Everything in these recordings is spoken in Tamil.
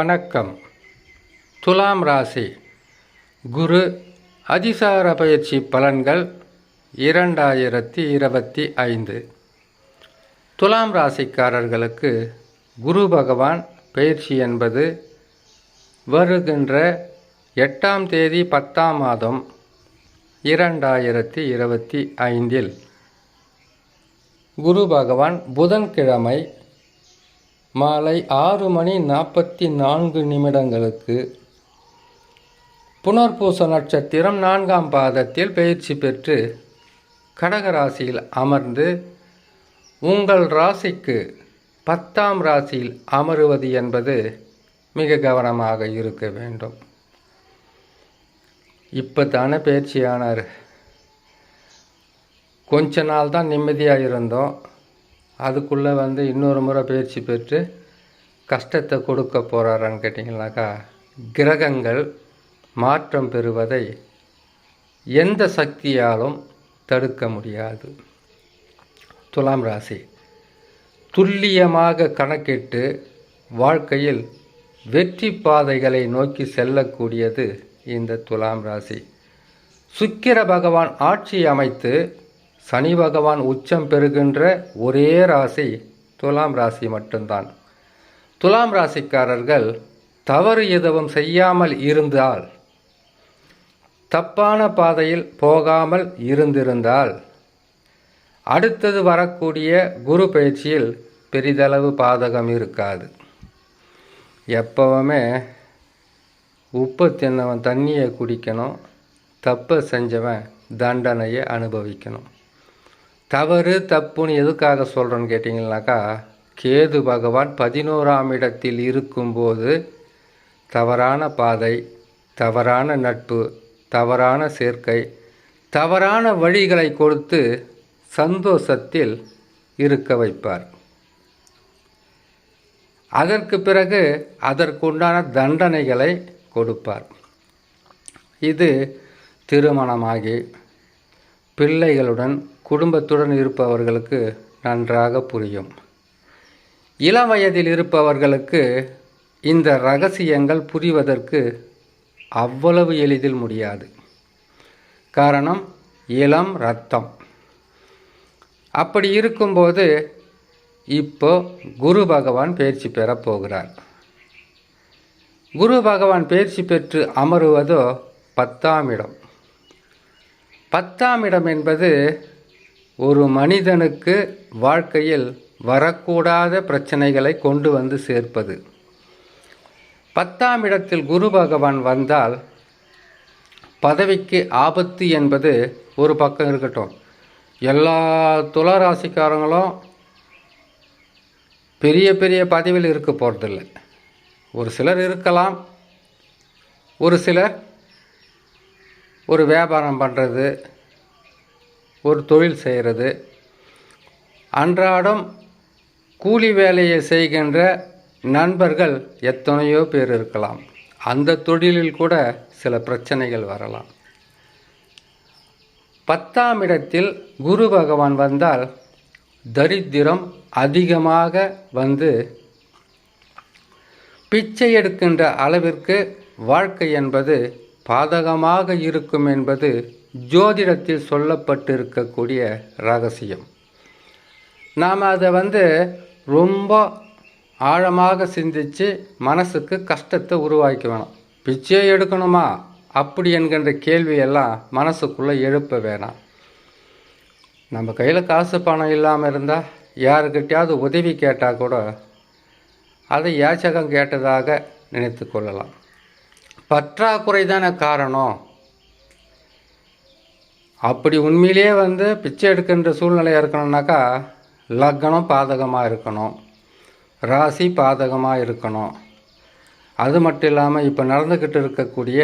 வணக்கம். துலாம் ராசி. குரு அதிசார பயிற்சி பலன்கள் இரண்டாயிரத்தி இருபத்தி ஐந்து. துலாம் ராசிக்காரர்களுக்கு குரு பகவான் பயிற்சி என்பது வருகின்ற எட்டாம் தேதி பத்தாம் மாதம் இரண்டாயிரத்தி இருபத்தி ஐந்தில். குரு பகவான் புதன்கிழமை மாலை ஆறு மணி நாற்பத்தி நான்கு நிமிடங்களுக்கு புனர்பூச நட்சத்திரம் நான்காம் பாதத்தில் பயிற்சி பெற்று கடகராசியில் அமர்ந்து உங்கள் ராசிக்கு பத்தாம் ராசியில் அமருவது என்பது மிக கவனமாக இருக்க வேண்டும். இப்போ தானே பயிற்சியானார். கொஞ்ச நாள் தான் நிம்மதியாக இருந்தோம். அதுக்குள்ளே வந்து இன்னொரு முறை பயிற்சி பெற்று கஷ்டத்தை கொடுக்க போகிறாரான்னு கேட்டிங்கனாக்கா கிரகங்கள் மாற்றம் பெறுவதை எந்த சக்தியாலும் தடுக்க முடியாது. துலாம் ராசி துல்லியமாக கணக்கிட்டு வாழ்க்கையில் வெற்றி பாதைகளை நோக்கி செல்லக்கூடியது இந்த துலாம் ராசி. சுக்கிர பகவான் ஆட்சி அமைத்து சனி பகவான் உச்சம் பெறுகின்ற ஒரே ராசி துலாம் ராசி மட்டும்தான். துலாம் ராசிக்காரர்கள் தவறு எதுவும் செய்யாமல் இருந்தால் தப்பான பாதையில் போகாமல் இருந்திருந்தால் அடுத்தது வரக்கூடிய குரு பயிற்சியில் பெரிதளவு பாதகம் இருக்காது. எப்பவுமே உப்பு தின்னவன் தண்ணியை குடிக்கணும் தப்பை செஞ்சவன் தண்டனையை அனுபவிக்கணும். தவறு தப்புன்னு எதுக்காக சொல்கிறேன்னு கேட்டிங்கனாக்கா கேது பகவான் பதினோராம் இடத்தில் இருக்கும்போது தவறான பாதை தவறான நட்பு தவறான சேர்க்கை தவறான வழிகளை கொடுத்து சந்தோஷத்தில் இருக்க வைப்பார். அதற்கு பிறகு அதற்குண்டான தண்டனைகளை கொடுப்பார். இது திருமணமாகி பிள்ளைகளுடன் குடும்பத்துடன் இருப்பவர்களுக்கு நன்றாக புரியும். இளம் வயதில் இருப்பவர்களுக்கு இந்த ரகசியங்கள் புரிவதற்கு அவ்வளவு எளிதில் முடியாது. காரணம் இளம் ரத்தம் அப்படி இருக்கும்போது இப்போ குரு பகவான் பயிற்சி பெறப் போகிறார். குரு பகவான் பயிற்சி பெற்று அமருவதோ பத்தாம் இடம். பத்தாம் இடம் என்பது ஒரு மனிதனுக்கு வாழ்க்கையில் வரக்கூடாத பிரச்சனைகளை கொண்டு வந்து சேர்ப்பது. பத்தாம் இடத்தில் குரு பகவான் வந்தால் பதவிக்கு ஆபத்து என்பது ஒரு பக்கம் இருக்கட்டும். எல்லா துளராசிக்காரங்களும் பெரிய பெரிய பதவியில் இருக்க போகிறதில்ல ஒரு சிலர் இருக்கலாம். ஒரு சிலர் ஒரு வியாபாரம் பண்ணுறது ஒரு தொழில் செய்கிறது. அன்றாடம் கூலி வேலையை செய்கின்ற நண்பர்கள் எத்தனையோ பேர் இருக்கலாம். அந்த தொழிலில் கூட சில பிரச்சனைகள் வரலாம். பத்தாம் இடத்தில் குரு பகவான் வந்தால் தரித்திரம் அதிகமாக வந்து பிச்சை எடுக்கின்ற அளவிற்கு வாழ்க்கை என்பது பாதகமாக இருக்கும் என்பது ஜோதிடத்தில் சொல்லப்பட்டிருக்கக்கூடிய ரகசியம். நாம் அதை வந்து ரொம்ப ஆழமாக சிந்தித்து மனசுக்கு கஷ்டத்தை உருவாக்கி வேணும். பிச்சையை எடுக்கணுமா? அப்படி என்கின்ற கேள்வியெல்லாம் மனசுக்குள்ளே எழுப்ப வேணாம். நம்ம கையில் காசு பணம் இல்லாமல் இருந்தால் யாருக்கிட்டையாவது உதவி கேட்டால் கூட அதை யாச்சகம் கேட்டதாக நினைத்து கொள்ளலாம். பற்றாக்குறை தானே காரணம். அப்படி உண்மையிலேயே வந்து பிச்சை எடுக்கின்ற சூழ்நிலையாக இருக்கணும்னாக்கா லக்னம் பாதகமாக இருக்கணும். ராசி பாதகமாக இருக்கணும். அது மட்டும் இல்லாமல் இப்போ நடந்துக்கிட்டு இருக்கக்கூடிய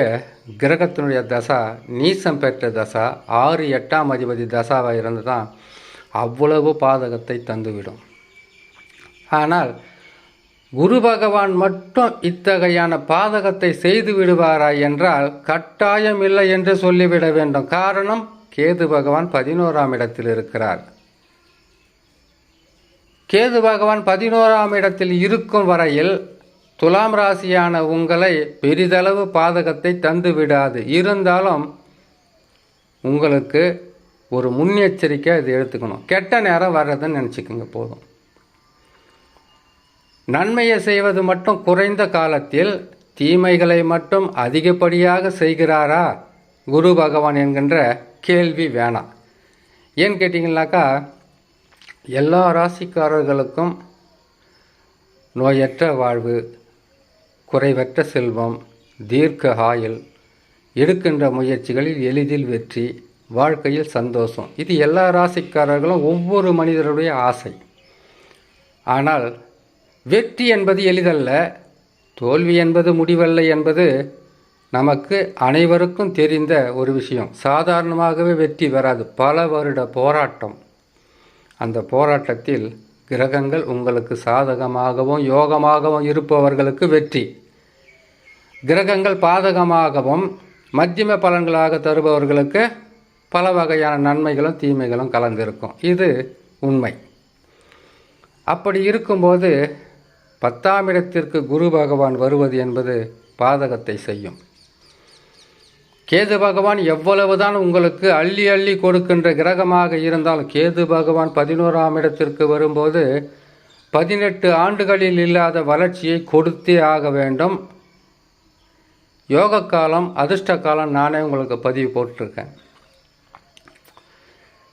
கிரகத்தினுடைய தசா நீசம் பெற்ற தசா ஆறு எட்டாம் அதிபதி தசாவாக இருந்து தான் அவ்வளவு பாதகத்தை தந்துவிடும். ஆனால் குரு பகவான் மட்டும் இத்தகையான பாதகத்தை செய்து விடுவாரா என்றால் கட்டாயம் இல்லை என்று சொல்லிவிட வேண்டும். காரணம் கேது பகவான் பதினோராம் இடத்தில் இருக்கிறார். கேது பகவான் பதினோராம் இடத்தில் இருக்கும் வரையில் துலாம் ராசியான உங்களை பெரிதளவு பாதகத்தை தந்து விடாது. இருந்தாலும் உங்களுக்கு ஒரு முன்னெச்சரிக்கை இது எடுத்துக்கணும். கெட்ட நேரம் வர்றதுன்னு நினச்சிக்கோங்க போதும். நன்மையை செய்வது மட்டும் குறைந்த காலத்தில் தீமைகளை மட்டும் அதிகப்படியாக செய்கிறாரா? குரு பகவான் என்கின்ற கேள்வி வேணாம். ஏன்னு கேட்டிங்கனாக்கா எல்லா ராசிக்காரர்களுக்கும் நோயற்ற வாழ்வு குறைவற்ற செல்வம் தீர்க்க ஆயுள் எடுக்கின்ற முயற்சிகளில் எளிதில் வெற்றி வாழ்க்கையில் சந்தோஷம். இது எல்லா ராசிக்காரர்களும் ஒவ்வொரு மனிதருடைய ஆசை. ஆனால் வெற்றி என்பது எளிதல்ல தோல்வி என்பது முடிவல்ல என்பது நமக்கு அனைவருக்கும் தெரிந்த ஒரு விஷயம். சாதாரணமாகவே வெற்றி வராது. பல வருட போராட்டம். அந்த போராட்டத்தில் கிரகங்கள் உங்களுக்கு சாதகமாகவும் யோகமாகவும் இருப்பவர்களுக்கு வெற்றி. கிரகங்கள் பாதகமாகவும் மத்தியம பலன்களாக தருபவர்களுக்கு பல வகையான நன்மைகளும் தீமைகளும் கலந்திருக்கும். இது உண்மை. அப்படி இருக்கும்போது பத்தாம் இடத்திற்கு குரு பகவான் வருவது என்பது பாதகத்தை செய்யும். கேது பகவான் எவ்வளவுதான் உங்களுக்கு அள்ளி அள்ளி கொடுக்கின்ற கிரகமாக இருந்தாலும் கேது பகவான் பதினோராம் இடத்திற்கு வரும்போது பதினெட்டு ஆண்டுகளில் இல்லாத வளர்ச்சியை கொடுத்தே ஆக வேண்டும். யோக காலம் அதிர்ஷ்ட காலம் நானே உங்களுக்கு பதிவு போட்டிருக்கேன்.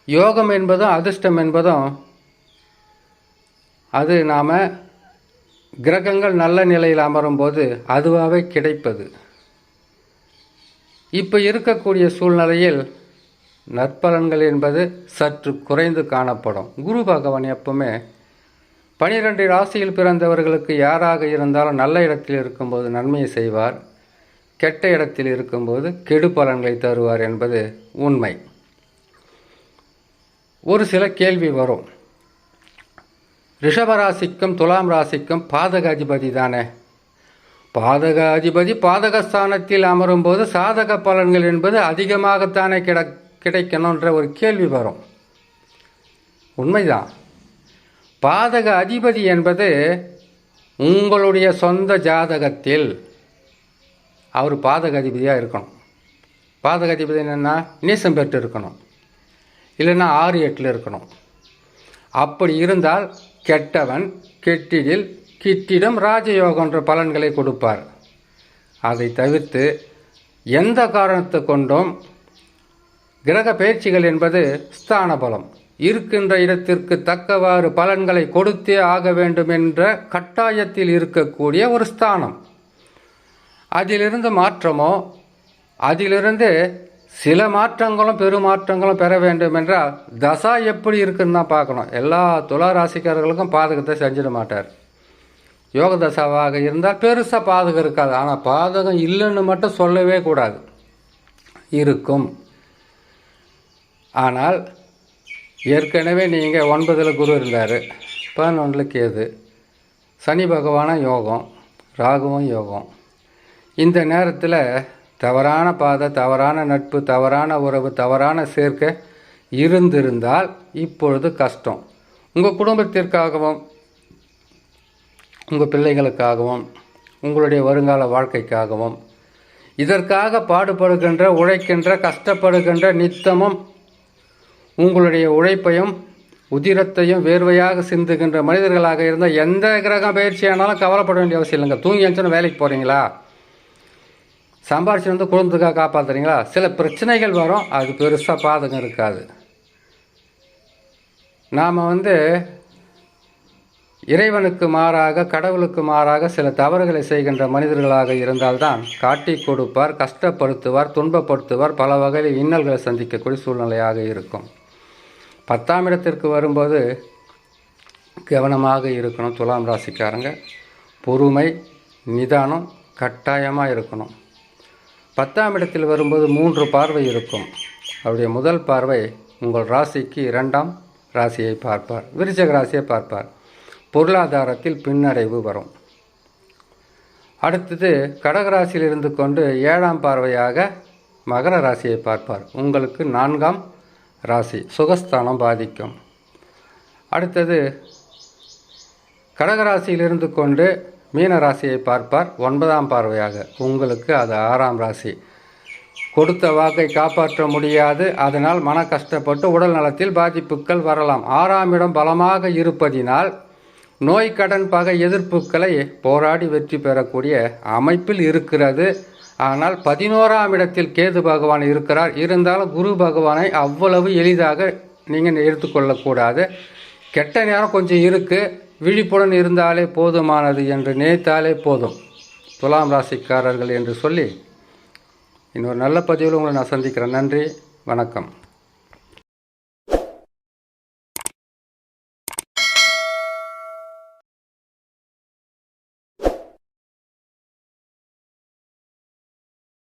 யோகம் என்பதும் அதிர்ஷ்டம் என்பதும் அது நாம் கிரகங்கள் நல்ல நிலையில் அமரும்போது அதுவாகவே கிடைப்பது. இப்போ இருக்கக்கூடிய சூழ்நிலையில் நற்பலன்கள் என்பது சற்று குறைந்து காணப்படும். குரு பகவான் எப்பவுமே பனிரெண்டு ராசியில் பிறந்தவர்களுக்கு யாராக இருந்தாலும் நல்ல இடத்தில் இருக்கும்போது நன்மையை செய்வார். கெட்ட இடத்தில் இருக்கும்போது கெடு பலன்களை தருவார் என்பது உண்மை. ஒரு சில கேள்வி வரும். ரிஷபராசிக்கும் துலாம் ராசிக்கும் பாதகாதிபதி தானே? பாதக அதிபதி பாதகஸ்தானத்தில் அமரும்போது சாதக பலன்கள் என்பது அதிகமாகத்தானே கிட கிடைக்கணுன்ற ஒரு கேள்வி வரும். உண்மைதான். பாதக அதிபதி என்பது உங்களுடைய சொந்த ஜாதகத்தில் அவர் பாதக அதிபதியாக இருக்கணும். பாதக அதிபதி என்னென்னா நீசம் பெற்று இருக்கணும். இல்லைன்னா ஆறு எட்டில் இருக்கணும். அப்படி இருந்தால் கெட்டவன் கெட்டிடில் கிட்டிடம் ராஜயோகம் என்ற பலன்களை கொடுப்பார். அதை தவிர்த்து எந்த காரணத்தை கொண்டும் கிரக பயிற்சிகள் என்பது ஸ்தான பலம் இருக்கின்ற இடத்திற்கு தக்கவாறு பலன்களை கொடுத்தே ஆக வேண்டும் என்ற கட்டாயத்தில் இருக்கக்கூடிய ஒரு ஸ்தானம். அதிலிருந்து மாற்றமோ அதிலிருந்து சில மாற்றங்களும் பெருமாற்றங்களும் பெற வேண்டும் என்றால் தசா எப்படி இருக்குன்னு தான் பார்க்கணும். எல்லா துலா ராசிக்காரர்களுக்கும் பாதகத்தை செஞ்சிட மாட்டார். யோக தசாவாக இருந்தால் பெருசாக பாதகம் இருக்காது. ஆனால் பாதகம் இல்லைன்னு மட்டும் சொல்லவே கூடாது. இருக்கும். ஆனால் ஏற்கனவே நீங்கள் ஒன்பதில் குரு இருந்தார். பதினொன்றில் கேது. சனி பகவானும் யோகம். ராகுவும் யோகம். இந்த நேரத்தில் தவறான பாதை தவறான நட்பு தவறான உறவு தவறான சேர்க்கை இருந்திருந்தால் இப்பொழுது கஷ்டம். உங்கள் குடும்பத்திற்காகவும் உங்கள் பிள்ளைகளுக்காகவும் உங்களுடைய வருங்கால வாழ்க்கைக்காகவும் இதற்காக பாடுபடுகின்ற உழைக்கின்ற கஷ்டப்படுகின்ற நித்தமும் உங்களுடைய உழைப்பையும் உதிரத்தையும் வேர்வையாக சிந்துகின்ற மனிதர்களாக இருந்தால் எந்த கிரகம் பயிற்சி ஆனாலும் கவலைப்பட வேண்டிய அவசியம் இல்லைங்க. தூங்கி எழுந்துன்னு வேலைக்கு போகிறீங்களா சம்பாரிச்சு வந்து குடும்பத்துக்காக காப்பாற்றுறீங்களா சில பிரச்சனைகள் வரும் அது பெருசாக பாதகம் இருக்காது. நாம் வந்து இறைவனுக்கு மாறாக கடவுளுக்கு மாறாக சில தவறுகளை செய்கின்ற மனிதர்களாக இருந்தால்தான் காட்டி கொடுப்பார் கஷ்டப்படுத்துவார் துன்பப்படுத்துவார் பல வகையில் இன்னல்களை சந்திக்கக்கூடிய சூழ்நிலையாக இருக்கும். பத்தாம் இடத்திற்கு வரும்போது கவனமாக இருக்கணும் துலாம் ராசிக்காரங்க. பொறுமை நிதானம் கட்டாயமாக இருக்கணும். பத்தாம் இடத்தில் வரும்போது மூன்று பார்வை இருக்கும். அவருடைய முதல் பார்வை உங்கள் ராசிக்கு இரண்டாம் ராசியை பார்ப்பார் விருச்சக ராசியை பார்ப்பார். பொருளாதாரத்தில் பின்னடைவு வரும். அடுத்தது கடகராசியில் இருந்து கொண்டு ஏழாம் பார்வையாக மகர ராசியை பார்ப்பார். உங்களுக்கு நான்காம் ராசி சுகஸ்தானம் பாதிக்கும். அடுத்தது கடகராசியில் இருந்து கொண்டு மீன ராசியை பார்ப்பார். ஒன்பதாம் பார்வையாக. உங்களுக்கு அது ஆறாம் ராசி. கொடுத்த வாக்கை காப்பாற்ற முடியாது. அதனால் மன கஷ்டப்பட்டு உடல் நலத்தில் பாதிப்புகள் வரலாம். ஆறாம் இடம் பலமாக இருப்பதினால் நோய் கடன் பகை எதிர்ப்புகளை போராடி வெற்றி பெறக்கூடிய அமைப்பில் இருக்கிறது. ஆனால் பதினோராம் இடத்தில் கேது பகவான் இருக்கிறார். இருந்தாலும் குரு பகவானை அவ்வளவு எளிதாக நீங்கள் எடுத்துக்கொள்ளக்கூடாது கெட்ட நேரம் கொஞ்சம் இருக்குது விழிப்புடன் இருந்தாலே போதுமானது என்று நினைத்தாலே போதும். துலாம் ராசிக்காரர்கள் என்று சொல்லி இன்னொரு நல்ல பதிவில் உங்களை நான் சந்திக்கிறேன். நன்றி. வணக்கம்.